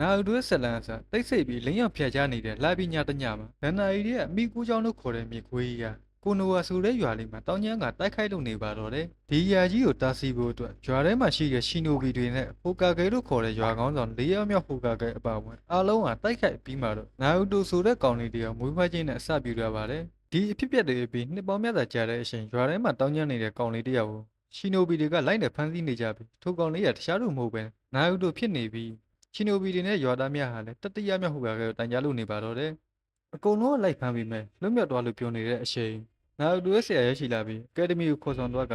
နာယူတို့ဆက်လန်းအစားတိတ်ဆိတ်ပြီးလင်းရောက်ဖြတ်ချနေတဲ့လာပညာတညမှာဒန်နာရီရဲ့အမိကူးချောင်းလို့ခေါ်တဲ့မြေခွေးကြီးကကိုနိုဝါဆိုတဲ့ရွာလေးမှာတောင်ကျမ်းကတိုက်ခိုက်လုပ်နေပါတော့တယ်ဒီယာကြီးကိုတားဆီးဖို့အတွက်ရွာထဲမှာရှိတဲ့ရှီနိုဘီတွေနဲ့ဟိုကာဂဲလို့ခေါ်တဲ့ရွာကောင်းဆောင်၄ယောက်မြောက်ဟိုကာဂဲအပါအဝင်အားလုံးကတိုက်ခိုက်ပြီးမှတော့နာယူတိုဆိုတဲ့ကောင်လေးတွေကမွေးဖွားခြင်းနဲ့အစပြုရပါတယ်ဒီအဖြစ်အပျက်တွေအပြီးနှစ်ပေါင်းများစွာကြာတဲ့အချိန်ရွာထဲမှာတောင်းကျမ်းနေတဲ့ကောင်လေးတစ်ယောက်ကိုရှီနိုဘီတွေကလိုက်နေဖမ်းဆီးနေကြပြီထိုကောင်လေးကတခြားလူမဟုတ်ပဲနာယူတိုဖြစ်နေပြီ ရှီနိုဘီတွေနဲ့ရွာသားများဟာလည်းတတိယမြောက်ဟူပါကဲတိုင်ကြလို့နေပါတော့တယ်အကုန်လုံးကလိုက်ဖမ်းပြီးမဲ့လွတ်မြောက်သွားလို့ပြောနေတဲ့အချိန်နာယူတိုရဲ့ဆရာရရှိလာပြီးအကယ်ဒမီကိုခေါ်ဆောင်တော့က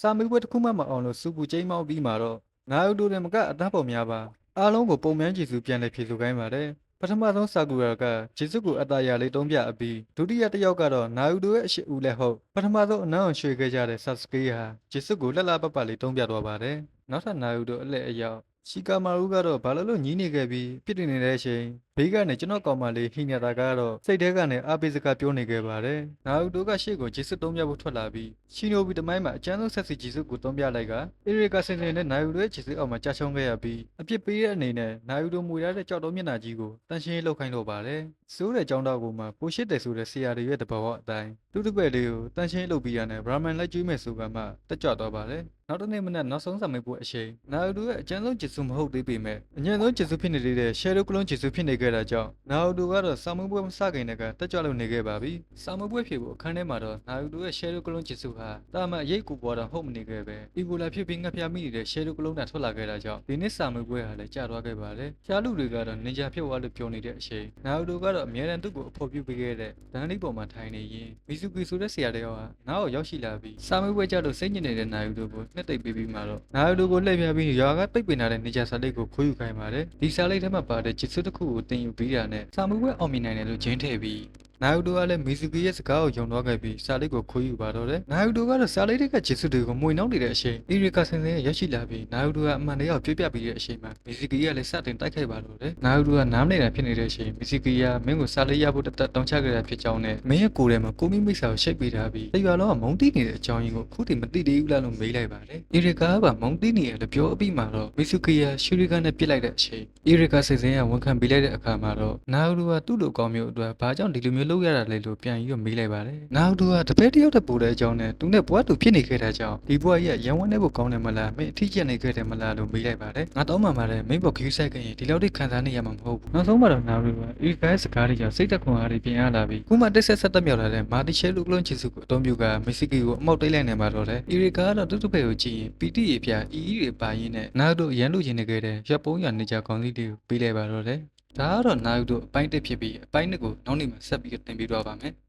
စာမေးပွဲတစ်ခုမှမအောင်လို့စူပူကျိမ်းမောင်းပြီးမှတော့နာယူတိုတွေမကအတန်းပေါ်များပါအားလုံးကိုပုံမှန်ကြည့်စုပြန်လည်ဖြေဆိုခိုင်းပါတယ်ပထမဆုံးစာကူရာကဂျေစုကိုအတားရလေးတုံးပြအပြီးဒုတိယတစ်ယောက်ကတော့နာယူတိုရဲ့အရှိဦးလက်ဟုတ်ပထမဆုံးအနမ်းအောင်ရွှေခဲ့ကြတဲ့ဆတ်စကေးဟာဂျေစုကိုလှလှပပလေးတုံးပြသွားပါတယ်နောက်ထပ်နာယူတိုအလက်အရောက် ရှီကာမာရူကတော့ဘာလို့လို့ညီးနေခဲ့ပြီးပြစ်တင်နေတဲ့အချိန်ဘေးကနေကျွန်တော်ကောင်မလေးဟိညာတာကတော့စိတ်ထဲကနေအားပေးစကားပြောနေခဲ့ပါတယ်နာယူတိုကရှေ့ကိုဂျေစုတုံးပြဖို့ထွက်လာပြီးရှီနိုဘီတမိုင်းမှာအကျန်းဆုံးဆက်စီဂျေစုကိုတုံးပြလိုက်ကအေရီကာစင်စင်နဲ့နာယူတိုရဲ့ဂျေစုအောက်မှာကြာရှုံးခဲ့ရပြီးအပြစ်ပေးတဲ့အနေနဲ့နာယူတိုမွေရတဲ့ကြောက်တုံးမျက်နှာကြီးကိုတန်ရှင်းလောက်ခိုင်းတော့ပါတယ်စိုးတဲ့ကြောင်းတော့ကိုမှပိုရှစ်တယ်ဆိုတဲ့ဆရာတွေရဲ့တဘောအတိုင်း သူ့တပည့်လေးကိုတန်ရှင်းလုပ်ပြီးရတဲ့ဘရာမန်လိုက်ကျွေးမယ်ဆိုကမှတက်ကြွသွားပါတယ်နောက်တစ်နေ့မနက်နောက်ဆုံးစာမေးပွဲအချိန်နာယူတိုရဲ့အကျန်းဆုံးဂျေစုမဟုတ်သေးပေမဲ့အញ្ញံဆုံးဂျေစုဖြစ်နေတဲ့ရှယ်ရိုကလုံးဂျေစုဖြစ်နေခဲ့တာကြောင့်နာယူတိုကတော့စာမေးပွဲမစခင်တည်းကတက်ကြွလို့နေခဲ့ပါပြီစာမေးပွဲဖြေဖို့အခန်းထဲမှာတော့နာယူတိုရဲ့ရှယ်ရိုကလုံးဂျေစုဟာတာမန်အရေးကူပေါ်တော့ဟုတ်မနေခဲ့ပဲအီဘိုလာဖြစ်ပြီးငှက်ဖျားမိနေတဲ့ရှယ်ရိုကလုံးနဲ့ထွက်လာခဲ့တာကြောင့်ဒီနေ့စာမေးပွဲဟာလည်းကျသွားခဲ့ပါတယ်ရှားလူတွေကတော့နင်ဂျာဖြစ်သွားလို့ပြောနေတဲ့အချိန်နာယူတိုကတော့အများရန်သူ့ကိုအဖော်ပြပေးခဲ့တဲ့ဒန်လီပေါ်မှာထိုင်နေရင်မီဇူကီဆိုတဲ့ဆရာတယောက်ကနားကိုရောက်ရှိလာပြီးစာမေးပွဲကျလို့စိတ်ညစ်နေတဲ့နာယူတိုကိုနှစ်သိပ်ပေးပြီးမှတော့နာယူတိုကိုလှည့်ပြပြီးရွာကပိတ်ပင်ထားတဲ့နင်ဂျာစာလိပ်ကိုခိုးယူခိုင်းပါတယ်ဒီစာလိပ်ထဲမှာပါတဲ့ဂျစ်ဆုတစ်ခုကိုတင်ယူပြီးတာနဲ့စာမေးပွဲအောင်မြင်နိုင်တယ်လို့ဂျင်းထည့်ပြီး နာယူတိုကလည်းမီဇူကီရဲ့စကားကိုယုံတော့ခဲ့ပြီးစာလိပ်ကိုခိုးယူပါတော့တယ်။နာယူတိုကတော့စာလိပ်တွေကဂျေဆုတွေကိုမှွေနှောင်းနေတဲ့အချိန်အီရီကာဆင်ဆင်ရရှိလာပြီးနာယူတိုကအမှန်တရားကိုပြပြပြီးတဲ့အချိန်မှာမီဇူကီကလည်းစတင်တိုက်ခိုက်ပါတော့တယ်။နာယူတိုကနားမနေတာဖြစ်နေတဲ့အချိန်မီဇူကီကမင်းကိုစာလိပ်ရဖို့တတ်တောင်းချခဲ့တာဖြစ်ကြောင်းနဲ့မင်းရဲ့ကိုယ်ထဲမှာကိုမိမိတ်ဆာကိုရှိတ်ပေးထားပြီးတရွာလုံးကမုံတိနေတဲ့အကြောင်းရင်းကိုအခုတည်းမသိသေးဘူးလားလို့မေးလိုက်ပါတယ်။အီရီကာကမုံတိနေရလို့ပြောအပြီးမှာတော့မီဇူကီကရှူရီကာနဲ့ပြစ်လိုက်တဲ့အချိန်အီရီကာဆင်ဆင်ကဝန်ခံပေးလိုက်တဲ့အခါမှာတော့နာယူတိုကသူ့လိုကောင်းမျိုးအတွက်ဘာကြောင့်ဒီလိုမျိုးလုပ်ရတာလဲလို့ပြန်ပြီးတော့မေးလိုက်ပါတယ်။နောက်သူကတပည့်တယောက်တပူတဲ့အကြောင်းနဲ့သူနဲ့ဘွားတူဖြစ်နေခဲ့တဲ့ကြောင့်ဒီဘွားကြီးကရန်ဝန်းနေဖို့ကောင်းတယ်မလားမင်းအထီးကျန်နေခဲ့တယ်မလားလို့မေးလိုက်ပါတယ်။ငါတော့မှမှာတယ်မင်းဘောခီးဆိုင်ခင်ဒီလောက်ထိခံစားနေရမှာမဟုတ်ဘူး။နောက်ဆုံးမှတော့နာရီကအီဂိုင်းစကားတွေကြောင့်စိတ်သက်ခွန်အားတွေပြင်ရလာပြီးခုမှတက်ဆက်ဆက်တက်မြောက်လာတဲ့မာတီရှဲလူကလုံးချီစုကိုအသုံးပြုကမက်ဆီကီကိုအမောက်တိတ်လိုက်နေမှာတော့လေ။အီရီကာကတော့သူ့တပည့်ကိုကြည့်ရင်ပီတီရေပြအီအီတွေပါရင်းနဲ့နောက်တို့ရန်လူချင်းနေခဲ့တဲ့ရပ်ပုံးရနေကြကောင်းစီတွေကိုပေးလိုက်ပါတော့လေ။ ဒါကတော့နာယူတို့အပိုင်းတစ်ဖြစ်ပြီးအပိုင်းနှစ်ကိုနောက်နေ့မှာဆက်ပြီးတင်ပြတော့ပါမယ်။